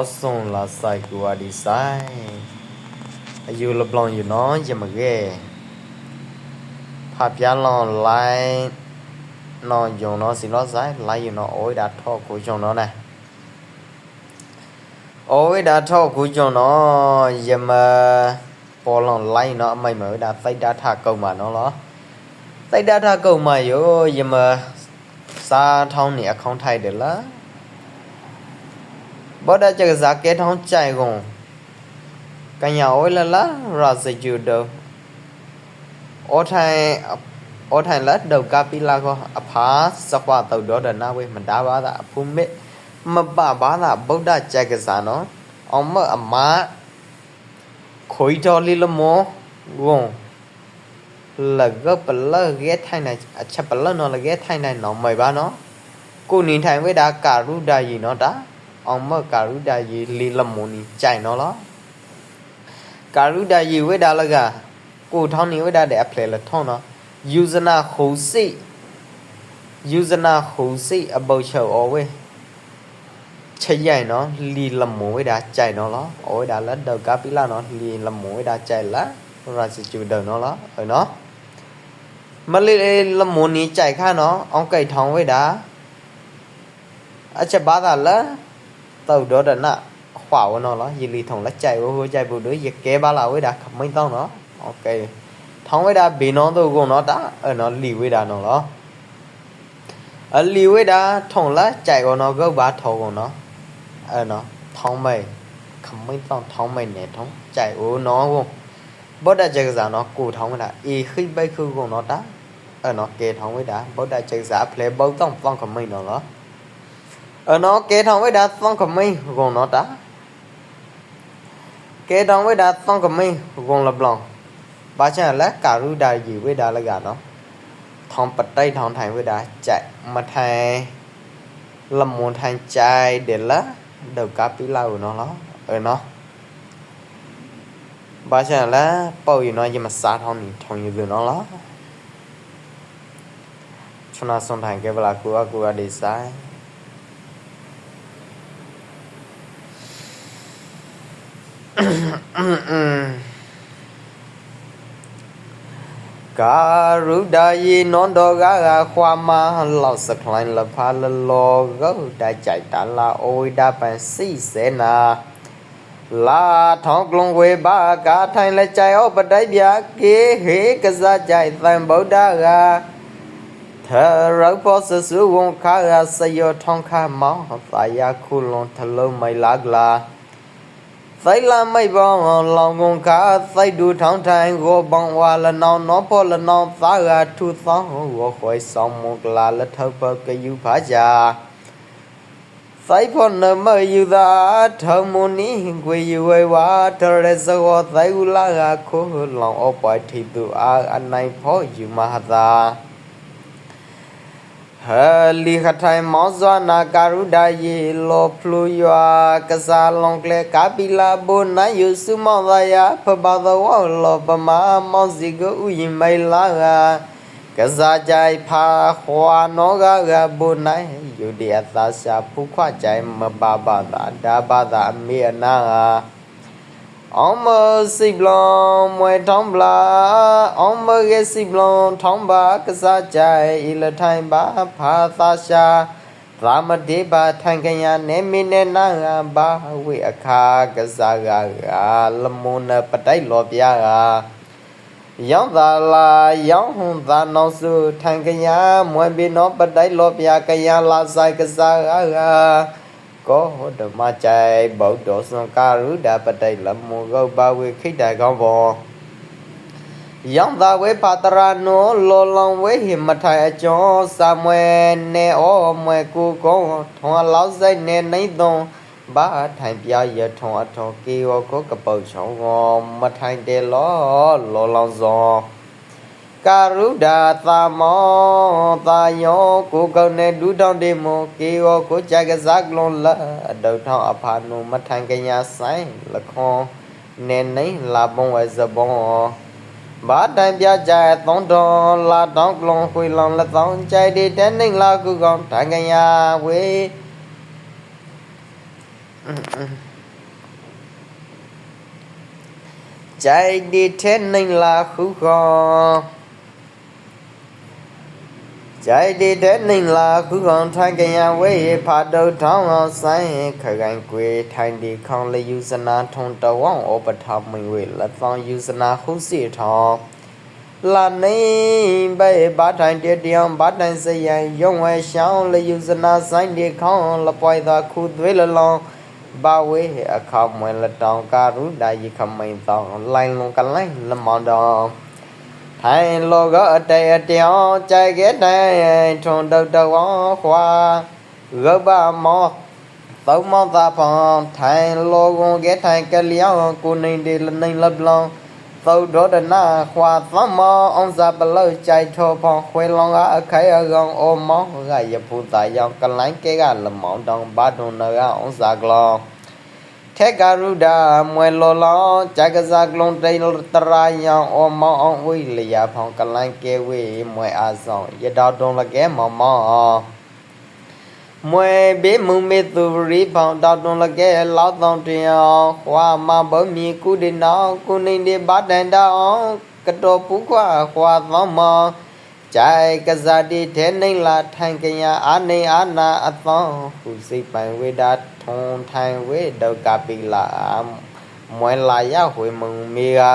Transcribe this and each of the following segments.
ောဆွန်လာဆိုင်ကူဝါဒီဆိုင်အယူလပလောင်ယူနော်ယမကဲဖာပြလောင်လိုင်းနော်ယုံနော်စီလောဆိုင်လိုင်းယူနော်အိုးဒါထော့ကိုယုံနော်နဲ့အိုးဒါထော့ကိုယုံနော်ယမပေါ်လောင်လိုင်းနော်အမိုက်မဒါစိုက်တာထကုံမှာနော်လောစိုက်တာထကုံမှာယောယမစားထောင်းနေအခေါင်းထိုက်တယ်လား ဘောဒကြကစားကဲထောင်းကြိုင်ကုန်ကညာဝဲလလာရာစဂျူဒိုအောထိုင်အောထိုင်လက်ဒုတ်ကပီလာကောအဖာစကွာတုတ်တော့ဒနာဝဲမတားပါတာအဖုမေမပပါတာဗုဒ္ဓကြကစားနော်အောင်မအမခွေတော်လီလမောဝုံလကပလရဲထိုင်နေအချက်ပလနော်လရဲထိုင်နေနော်မိုင်ပါနော်ကိုနေထိုင်ဝဲတာကာရုဒာယီနော်တာ အောင်မကာရုဒာယေလေလမုန်နီကြိုင်နော်လားကာရုဒာယေဝေဒါလကကိုထောင်းနေဝေဒါတဲ့အဖလေလထောင်းနော်ယူဇနာဟိုစိယူဇနာဟိုစိအပုတ်ချုပ်အော်ဝေချက်ရိုင်နော်လီလမုန်ဝေဒါကြိုင်နော်လားအော်ဝေဒါလက်တော့ကပိလာနော်လီလမုန်ဝေဒါကြိုင်လားရာစီကျူဒနော်လားဟုတ်နော်မလေးလမုန်နီကြိုင်ခါနော်အောင်ကိတ်ထောင်းဝေဒါအချက်ပါတာလား tàu đó đã nè khỏa của nó nó gì lì thòng lá chạy vô vô chạy vô đứa giật kế ba là với đã khắp mấy tao nó ok thòng với đã bị nó tôi gồm nó đã ở nó lì với đã nó nó ở lì với đã thòng lá chạy của nó gỡ ba thầu của nó ở nó thòng mày khắp mấy tao thòng mày nè thòng chạy vô nó không bớt đã chạy giả nó cụ thòng với đã y khi bay khư của nó đã ở nó kê thòng với đã bớt đã chạy giả play bao tông phong khắp mấy nó nó အနော်ကဲထောင်ဝိဒါသောကမိန်ဂုံနော်တာကဲထောင်ဝိဒါသောကမိန်ဂုံလဘလောင်ဘာချန်လဲ ကာရုဒါယီဝိဒါလကနော်ထောင်ပတိုင်ထောင်ထိုင်ဝိဒါကြိုက်မထိုင်လမွန်ထိုင်ကြိုက်တယ်လားဒေါကပီလာဦးနော်လားအနော်ဘာချန်လဲပေါ့ယူနော်ယမစားထောင်းနေထောင်ယူပြီနော်လားချွနာစွန်ထိုင်ကဲဗလာကူအကူအဒီဆိုင် ကာရုဒာယေနွန်တော်ကကခွာမလောက်စကလိုင်းလဖာလလောဂုတကြိုက်တလာအိုဝိဒပန်စိစေနာလာထောင်းကလုံဝေဘာကာထိုင်လက်ကြိုက်ဩပတိုက်ပြကေဟေကစားကြိုက်သံဗုဒ္ဓကထရောက်ဖို့ဆဆူဝန်ခါရစယောထောင်းခမောင်းသာယာခုလွန်ထလုံးမိုင်လာကလာ သိလာမိတ်ပေါင်းလောင်ကုန်ခါသိတူထောင်းထိုင်ကိုပေါင်းဝါလနောင်နောဖို့လနောင်သာဂထူသောဝခွေဆောင်မကလာလထောက်ပကယူဖာကြသိဖို့နမယူသာထုံမူနီကိုယူဝဲဝါတရဇောသိဥလာခိုလောင်အပွားထိသူအာအနိုင်ဖို့ယူမဟာသာ ဟလီခထိုင်မောဇဝနာကာရုဒာယေလောဖလူယွာကစားလွန်ကလေကာပီလာဘုနာယုစုမောသာယာဖဘာသဝလောပမာမောစီကိုဥယိမိုင်လာကစားကြိုင်ဖာဟွာနောကကဘုနိုင်ယုဒီအသာရှာဖုခွကြိုင်မဘာဘာသာဒါဘာသာအမေအနာ အောင်မစိဘလောင်မွေထောင်းပလာအောင်မကစိဘလောင်ထောင်းပါကစားကြိုင်ဤလထိုင်ပါဖာသာရှာသာမတေပါထိုင်ကညာနေမင်းနဲ့နာငါဘာဝိအခါကစားကလမုန်ပတိုက်လောပြာကယောင်းသာလာယောင်းဟွန်သာနောစုထိုင်ကညာမွေဘီနောပတိုက်လောပြာကညာလာဆိုင်ကစားက ကောဓမ္မကြိုင်ဗုဒ္ဓစံကာရုဒပတိတ်လမောဂောဘဝေခိတ္တကောင်းဘောယောင်သာဝေပါတရာနောလောလောင်ဝေဟိမထိုင်အကျော်စာမွေနေဩမွေကူကောထွန်လောက်စိတ်နေနေသွန်ဘာထိုင်ပြရထွန်အထောကေဝကိုကပုတ်ချောင်းကောမထိုင်တယ်လောလောလောင်စော ကာရုဒာသာမောသာယောကိုကောင်းနဲ့ဒူတောင်းတေမောကေယောကိုကြကစားကလွန်လာအဒုထောင်းအဖာနုမထိုင်ကညာဆိုင်လခွန်နေနေလာဘုံဝဲဇဘုံဘာတိုင်ပြကြသုံးတော်လာတောင်းကလွန်ခွေလောင်လက်ဆောင်ကြိုက်တဲ့တန်းနေလာကူကောင်းထိုင်ကညာဝေ ใจดีเทนในลาคุกอ ဇိုက်တီတဲ့နှိမ်လာခုကောင်ထိုင်ကရဝဲရဖာတုတ်ထောင်းအောင်ဆိုင်ခကိုင်ကွေထိုင်တီခေါင်လယူစနာထုံတဝောင်းဩပထာမင်ဝဲလက်ဆောင်ယူစနာဟုစီထောင်းလာနေပဲဘာထိုင်တတျံဘာတိုင်စယံယုံဝဲရှောင်းလယူစနာဆိုင်တီခေါင်လပွိုင်သာခုသွေးလလောင်းဘာဝဲအခါမွဲလက်တောင်ကာရုဒါယီခမိန်တောင်းလိုင်းလုံကလိုင်းလမောင်တော် င်းထိုင်လောကအတေအတောင်ကြိုက်ခဲ့တဲ့ထုံတုတ်တော်ခွာရုပ်ပါမောသုံးမောသာဖောင်းထိုင်လောကုန်ကဲထိုင်ကလျောင်းကိုနေတယ်လနေလပလောင်းသုတ်တော်ဒနာခွာသမအောင်စာပလို့ကြိုက်ထောဖောင်းခွေလောင်းကအခိုင်အကောင်အောမောင်းကရဖူတာယောင်ကလိုင်းကဲကလမောင်းတောင်ဘာဒုံနကအောင်စာကလောင်း ထက်ကရုဒမွေလောလောင်းကြကစားကလုံးတိန်တရာယောင်အောမောင်းအောင်ဝိလျာဖောင်းကလိုင်းကဲဝေမွေအားဆောင်ရတော်တုံးလကဲမောင်မောင်းမွေဘေးမုံမေသူရီဖောင်းတောက်တွန်လကဲလောက်တောင်တင်အောင်ခွာမဘမီကုဒီနောင်ကုနေဒီဘာတန်တောင်ကတော်ပူခွာခွာသောမော ကြိုက်ကစားတီထဲနှိမ့်လာထိုင်ကြရအာနေအာနာအသောဟုစိတ်ပိုင်ဝေဒထုံထိုင်ဝေဒုက္ကပိလာမွဲလာရဝေမုံမီကာ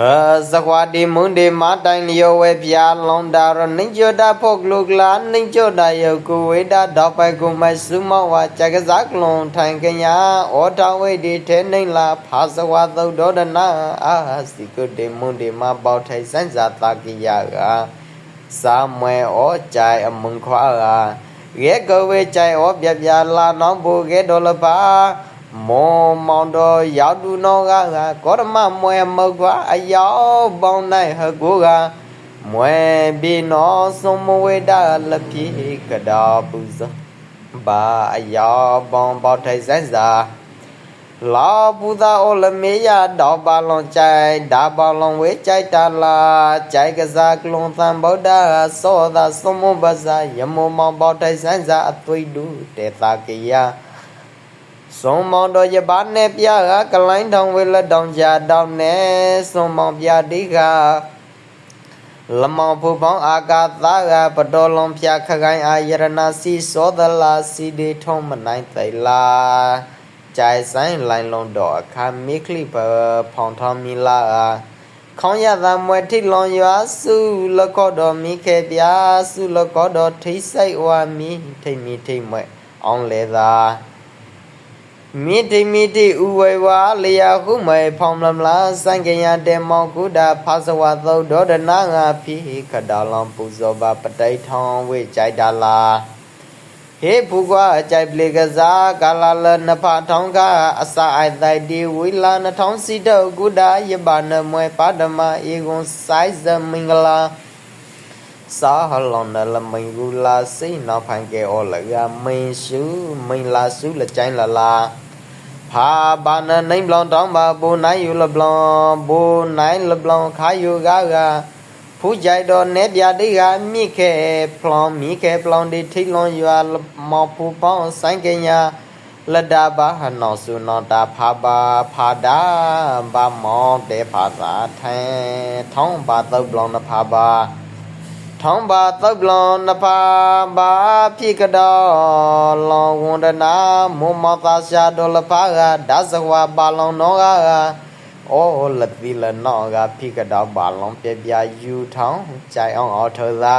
ဟာဇကွာဒီမွန်ဒီမတိုင်လျောဝဲပြာလွန်တာရနှိညောတာဖို့ကလုကလာနှိညောတာယောကုဝေဒတော့ပိုက်ကုမဆုမောဝါကြကစားကလွန်ထိုင်ကညာဩတဝိဒီထဲနှိမ့်လာဖာဇဝသုတ်တော်ဒနာအာစီကုဒီမွန်ဒီမပေါထိုင်စန်းစာတာကိယကစာမွဲဩကြိုင်အမုန်ခွာကရဲကဝေကြိုင်ဩပြပြလာနောင်ဘူကဲတော်လပါ မောမောင်တော်ရောက်သူနောကကကောရမမွဲမုတ်ကအယောပေါင်းနိုင်ဟကိုကမွဲပြီနောစုံမဝေဒလပြိကဒါပူဇဘာအယောပေါင်းပေါထိုင်စန်းစာလာပူသာအိုလမေယတော့ပါလွန်ကြိုင်ဒါပါလွန်ဝေကြိုက်တာလာကြိုက်ကစားကလွန်သံဗုဒ္ဓသောသာစုံမဘဇာယမောမောင်ပေါထိုင်စန်းစာအသွေးတူတေတာကေယ စုံမောင်တော်ရပါနဲ့ပြကကလိုင်းတောင်ဝေလက်တောင်ကြာတောင်နဲ့စုံမောင်ပြတိကလမောင်ဖူပေါင်းအာကာသကပတော်လုံးဖြာခခိုင်းအာယရဏစီစောသလာစီဒီထုံးမနိုင်သိလာကြိုင်ဆိုင်လိုင်းလုံးတော်အခါမိခလိပဖောင်ထောင်းမီလာခေါင်းရသာမွဲထိလွန်ရွာစုလကောတော်မိခေပြာစုလကောတော်ထိစိတ်ဝါမီထိမီထိမွဲအောင်လေသာ မိတိမိတိဥဝေဝါလျာဟုမေဖောင်မလမလာစံကရတေမောကုဒဖာစဝသုတ်ဒေါဒနာငါဖိခဒလောင်ပူဇောပါပတိထောင်းဝေကြိုက်တာလာဟေဘူကွာကြိုက်ပလေကစားကာလာလနဖထောင်းကအစာအိုက်တိုင်ဒီဝီလာနထောင်းစီတောကုဒယဘာနမွေပါဒမဧကွန်ဆိုင်ဇမင်္ဂလာ စာဟလွန်နလမင်ဂူလာစိနောက်ဖိုင်ကေအောလကမင်းရှုမင်းလာစုလချိုင်းလာလာဖာဘာနနိုင်ဘလောင်တောင်းပါဘူနိုင်ယူလဘလောင်ဘူနိုင်လဘလောင်ခါယူကကဖူးကြိုက်တော့နေပြတိကမိခဲဖလောင်မိခဲဖလောင်ဒီထိလွန်ရွာမောဖူပေါင်းဆိုင်ကညာလဒဘာဟနောဆုနောတာဖာဘာဖာဒါဘာမောတေဖာသာထဲထောင်းပါတုတ်ဘလောင်နဖာဘာ ထောင်းပါသုတ်လွန်နဖာဘာဖြစ်ကတော်လွန်ဝန္ဒနာမုံမသာရှာတော်လဖာကဒါဇဝါပါလောင်နောကဩလတိလနောကဖြစ်ကတော်ပါလောင်ပြပြယူထောင်းကြိုင်အောင်အော်ထသာ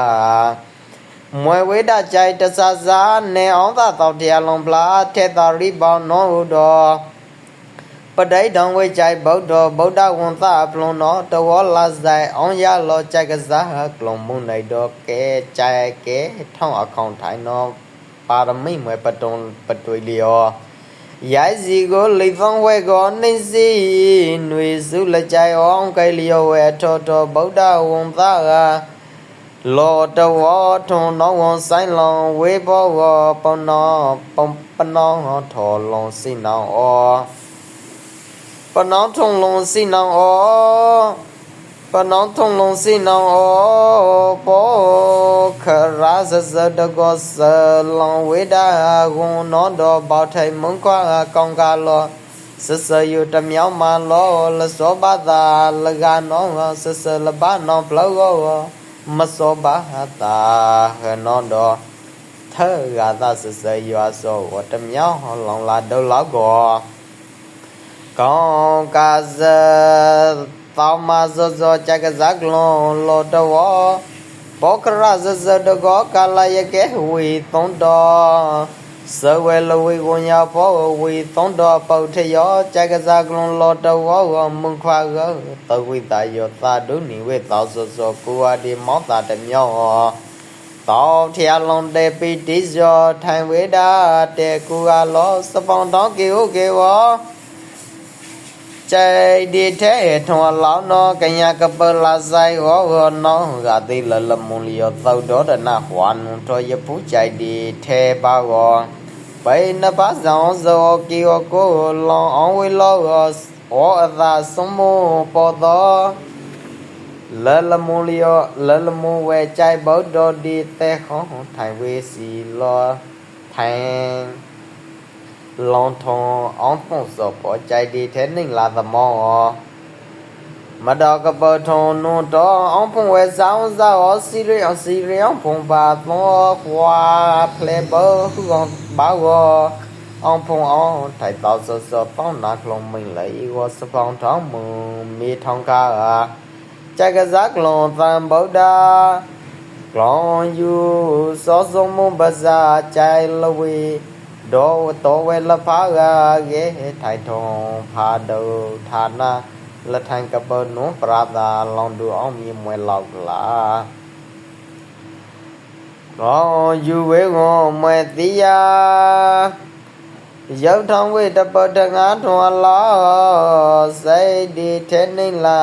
မွေဝေဒကြိုင်တဆဆာနေအောင်သာတောက်တရားလုံးပလာထေတာရိပေါနောဟုတော် ပဒိတံဝိကြိုင်ဗုဒ္ဓဗုဒ္ဓဝန္တပလွန်တော်တဝလာဆိုင်အောင်ရလောကြိုက်ကစားကလုံမုန်နိုင်တော်ကဲကြိုက်ကဲထောင်းအခေါင်ထိုင်တော်ပါရမိမွဲပတုံပတွေလျောရိုက်စီကိုလိဖုံးဝဲကိုနှိစီຫນွေစုလကြိုင်အောင်ကဲလျောဝဲထောတော်ဗုဒ္ဓဝန္တကလောတဝထုံနောဝန်ဆိုင်လောင်ဝေဘောဝပနောပပနောထောလောစိနောဩ ပနောင်းထုံလုံးစိနောဩပနောင်းထုံလုံးစီနောင်းအောဘောခရာဇဇဒကောဆလောင်ဝေဒာဂုံနောတော်ဘောက်ထိုင်မုန်ကွာကောင်းကားလောစစယုတမြောင်းမလောလစောဘသာလကနောစစလဘနောပလောကောမစောဘသာဟနောတော်ထေဂါသစစယောသောဝတမြောင်းလောင်လာဒုလောက်ကော ကောင်းကာဇတောင်းမဇဇကြကဇကလွန်လောတော်ပောကရဇဇဒကောကာလယကေဝီသုံးတော်စဝဲလဝေကိုညာဘောဝီသုံးတော်ပုတ်ထယောကြကဇကလွန်လောတော်မုန်ခွာကတဝိတယောသာဒုနိဝေသောဇဇကိုဝဒီမောတာတမြောတောင်းထျာလုံးတေပိတိဇောထိုင်ဝေဒာတေကူအလောစပောင်းတောင်းကေဟုတ်ကေဝ chạy đi thế thua lão nó, cái nhà cái bờ là sai ó hơn nó gà đi là lâm mù liều sau đó là na hoàn. Cho giờ phú chạy đi thế ba gò. Bây nó bá giàu giàu kêu cô lo ông quay lo ó ra sống mu bỏ đó lỡ là mù liều lỡ là mù về chạy bớt đó đi thế khó thành quê xì lo thành long thong ong phong so po chai đi thế ninh là the mo mà đó cái bờ thong nu đó ong phong về sao sao ở si ri ở si ri ong phong ba phong qua play bờ hư ong bao go ong phong ong thầy tao so so phong nạc lòng mình lấy go so phong thong mù mi thong ca à chai cái giác lòng tam bảo đa lòng yu so so mù bà già chai lâu ဒီထဲနှိမ်လာသမောမတော်ကပထုံနုတော်အောင်ဖုံဝဲဆောင်စားစီရီအောင်စီရီအောင်ဖုံပါသောခွာဖလေဘောဟူအောင်ဘာဝအောင်ဖုံအောင်ထိုက်တော့စောစောပေါင်းနာကလုံးမိန်လေဝစပောင်းထောင်းမူမေထောင်းကားကြကစားကလုံးသံဗုဒ္ဓကလောင်ယူစောစုံမဘဇာကြိုင်လဝေဒောတောဝဲလဖာဂရေထိုင်ထုံဖာဒုဌာနလထိုင်ကပနုပရာသာလောင်တူအောင်မြင်မွဲလောက်လာရောယူဝဲကိုမွဲတိယ ရောက်ထောင်းဝေတပတငါထွန်လာစိတ်ဒီထဲနေလာ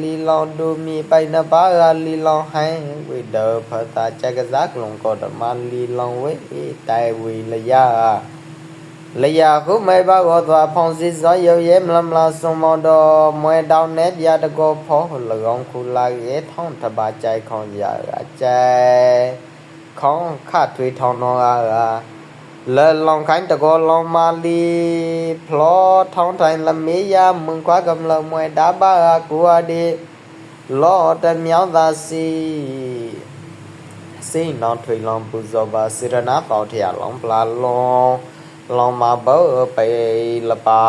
လီလောင်တူမီပိုင်နပါကလီလောင်ဟိုင်းဝေဒဖတာချက်ကစားကလုံးကောတမလီလောင်ဝေတိုင်ဝေလျာလျာခုမိုင်ဘာကိုသွားဖောင်းစီစောရုပ်ရဲမလမလာစုံမောတော်မွဲတောင်းနေပြတကောဖော၎င်းခုလာရဲထောင်းတပါကြိုက်ခေါင်ရအကြိုက်ခေါင်းခထွေးထောင်းတော်က လဲလောင်ခိုင်းတကောလောင်မာလီဖလောထောင်းတိုင်းလမေးရမွန်ကွာကမလမွဲဒါဘာကူအဒီလောတမြောင်းသာစီစိတ်နောင်ထွေလောင်ပူဇော်ပါစေရနာပေါထရလောင်ပလာလောလောင်မာဘောပေလပါ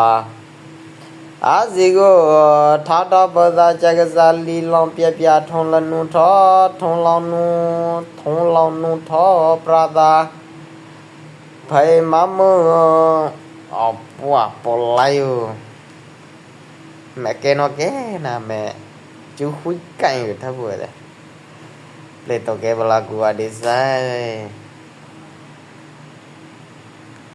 အာဇီကိုထာတော်ပဇာကြကစားလီလောင်ပြပြထုံလနုထောထုံလောင်နုထုံလောင်နုထောပရာသာ ဖေမမအပွားပေါ်လိုက်မကဲနော်ကဲနာမဲကျူခွိကိုင်ရထဘူးလေလေတော့ကဲဘလာကူအဒီဆိုင်